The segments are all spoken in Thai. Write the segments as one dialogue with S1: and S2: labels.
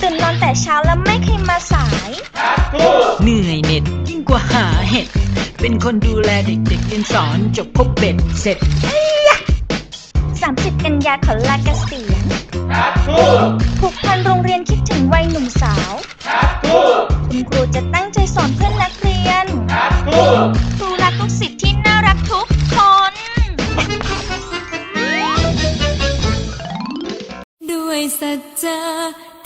S1: ตื่นนอนแต่เช้าแล้วไม่เคยมาสาย
S2: เหนื่อยเหน็ดยิ่งกว่าหาเห็ด เป็นคนดูแลเด็กๆเรียนสอนจบครบเบ็ดเสร็จ
S1: 30 กันยาขอลาเกษียณผูกพันโรงเรียนคิดถึงวัยหนุ่มสาว คุณครูจะตั้งใจสอนเพื่อนนักเรียน ครูรักทุกสิทธิ์ที่น่ารักทุกคน
S3: ด้วยสัจจะ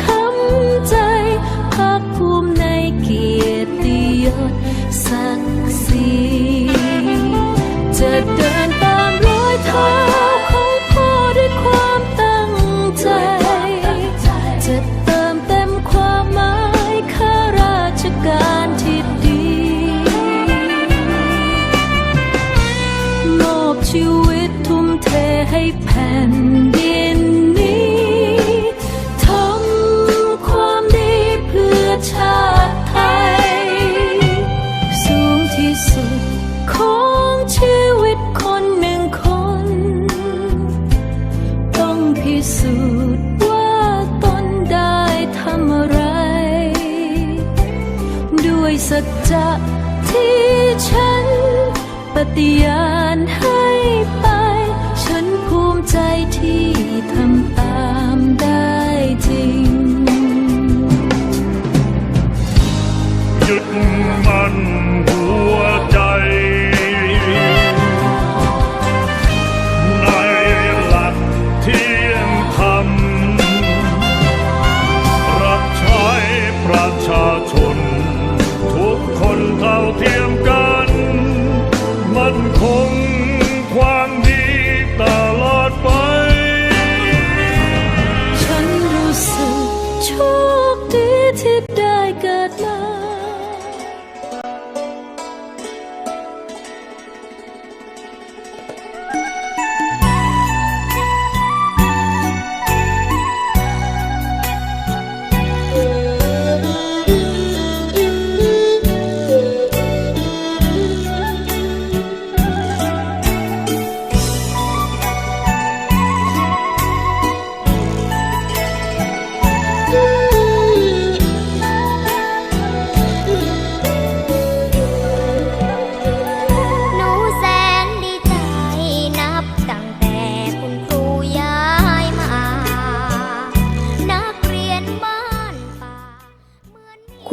S3: ก ดี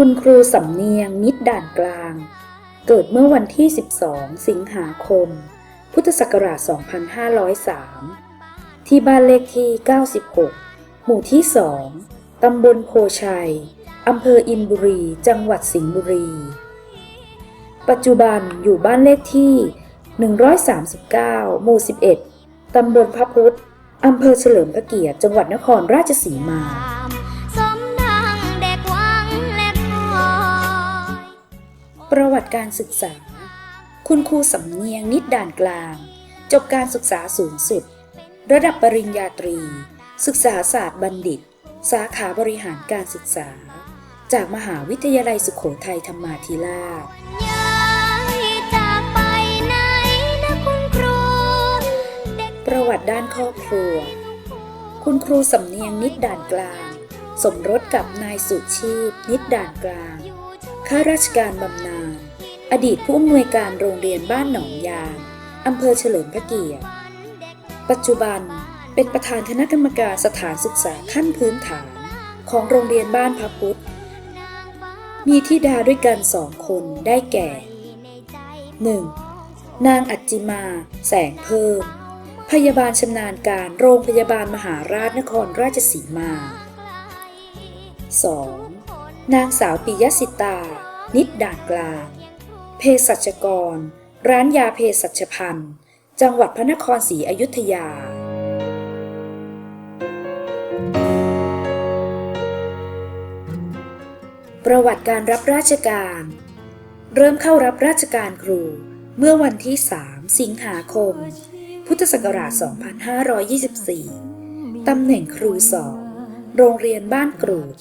S3: คุณ
S4: ค
S3: รูสำ
S5: เนียงมิตรด่านกลาง เกิดเมื่อวันที่ 12 สิงหาคม พุทธศักราช 2503 ที่บ้านเลขที่ 96 หมู่ที่ 2 ตำบลโพชัย อำเภออินบุรี จังหวัดสิงห์บุรี ปัจจุบันอยู่บ้านเลขที่ 139 หมู่ 11 ตำบลพระพุทธ อำเภอเฉลิมพระเกียรติ จังหวัดนครราชสีมา ประวัติการศึกษา คุณครูสำเนียงนิดด่านกลาง จบการศึกษาสูงสุด ระดับปริญญาตรี ศึกษาศาสตร์บัณฑิต สาขาบริหารการศึกษา จากมหาวิทยาลัยสุโขทัยธรรมาธิราช
S6: ย้ายจากไปไหนนะคุณครูเด็ก
S5: ประวัติด้านครอบครัว คุณครูสำเนียงนิดด่านกลาง สมรสกับนายสุชีพ นิดด่านกลาง ข้าราชการบำนาญ อดีตผู้อำนวยการโรงเรียนบ้านหนองยางอำเภอเฉลิมพระเกียรติ ปัจจุบันเป็นประธานคณะกรรมการสถานศึกษาขั้นพื้นฐาน ของโรงเรียนบ้านพระพุทธ มีธิดาด้วยกันสองคนได้แก่ 1. นางอัจจิมา แสงเพิ่ม พยาบาลชำนาญการโรงพยาบาลมหาราชนครราชสีมา 2. นางสาวปิยสิตา นิดด่านกลางเภสัชกร ร้านยาเภสัชพันธ์ จังหวัดพระนครศรีอยุธยา ประวัติการรับราชการ เริ่มเข้ารับราชการครู เมื่อวันที่ 3 สิงหาคม พุทธศักราช 2524 ตำแหน่งครูสอนโรงเรียนบ้านกรูด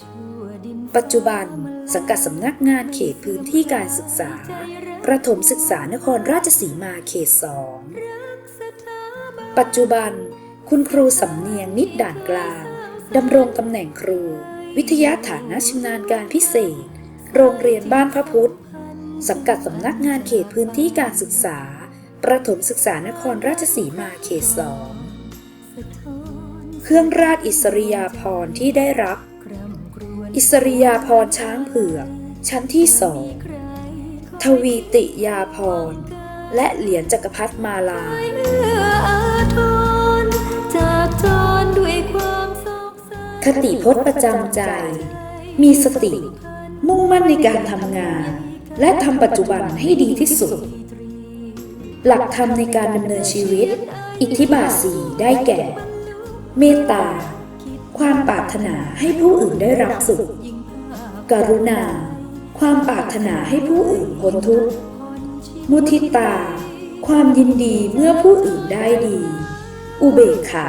S5: ปัจจุบัน สังกัดสำนักงานเขตพื้นที่การศึกษา ประถมศึกษานครราชสีมาเขตสองปัจจุบัน คุณครูสำเนียงนิดด่านกลางดำรงตำแหน่งครู วิทยาฐานะชำนาญการพิเศษ โรงเรียนบ้านพระพุทธ สังกัดสำนักงานเขตพื้นที่การศึกษา ประถมศึกษานครราชสีมาเขตสองเครื่องราชอิสริยาภรณ์ที่ได้รับ อิสริยาภรณ์ช้างเผือก ชั้นที่สอง ทวีติยาภรณ์และเหรียญจักรพรรดิมาลา
S3: เมื่ออาทรจากจรด้วยความโศกเศร้า
S5: คติพจน์ประจำใจ มีสติ มุ่งมั่นในการทำงาน และทำปัจจุบันให้ดีที่สุด หลักธรรมในการดำเนินชีวิต อิทธิบาทสีได้แก่ เมตตา ความปรารถนาให้ผู้อื่นได้รับสุข กรุณา ความปรารถนาให้ผู้อื่นพ้นทุกข์ มุทิตา ความยินดีเมื่อผู้อื่นได้ดี อุเบกขา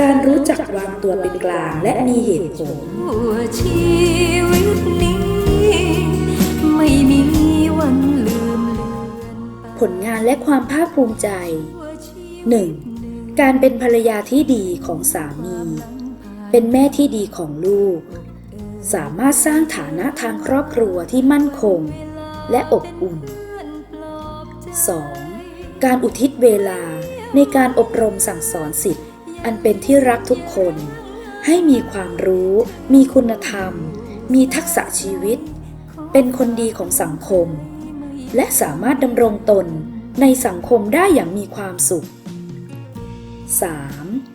S5: การรู้จักวางตัวเป็นกลางและมีเหตุผล
S3: ชั่วชีวิตนี้ ไม่มีวันลืมเลือน
S5: ผลงานและความภาคภูมิใจ
S3: ชั่วชีวิต
S5: 1. การเป็นภรรยาที่ดีของสามี เป็นแม่ที่ดีของลูก สามารถสร้างฐานะทางครอบครัวที่มั่นคง และอบอุ่น 2. การอุทิศเวลาในการอบรมสั่งสอนสิทธิ์ อันเป็นที่รักทุกคน ให้มีความรู้ มีคุณธรรม มีทักษะชีวิต เป็นคนดีของสังคม และสามารถดำรงตนในสังคมได้อย่างมีความสุข 3.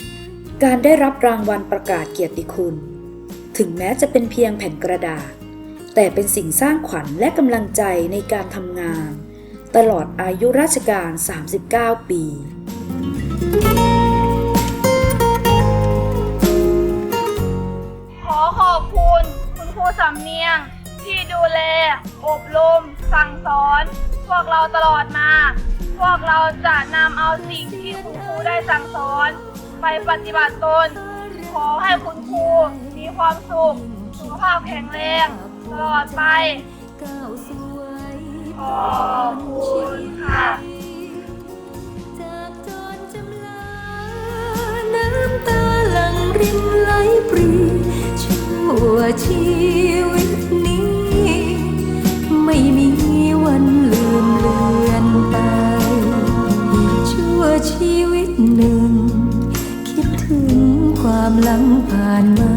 S5: การได้รับรางวัลประกาศเกียรติคุณ ถึงแม้จะเป็นเพียงแผ่นกระดาษ แต่เป็นสิ่งสร้างขวัญและกำลังใจในการทำงาน ตลอดอายุราชการ 39 ปี
S7: ขอขอบคุณ คุณครูสำเนียง ที่ดูแล อบรม สั่งสอน พวกเราตลอดมา พวกเราจะนำเอาสิ่งที่คุณครูได้สั่งสอน ไปปฏิบัติตน ขอให้คุณครูมีความสุข สุขภาพแข็งแรงตลอดไปขอบคุณค่ะ
S3: น้ำตาหลั่งรินไหลปรีชั่วชีว ค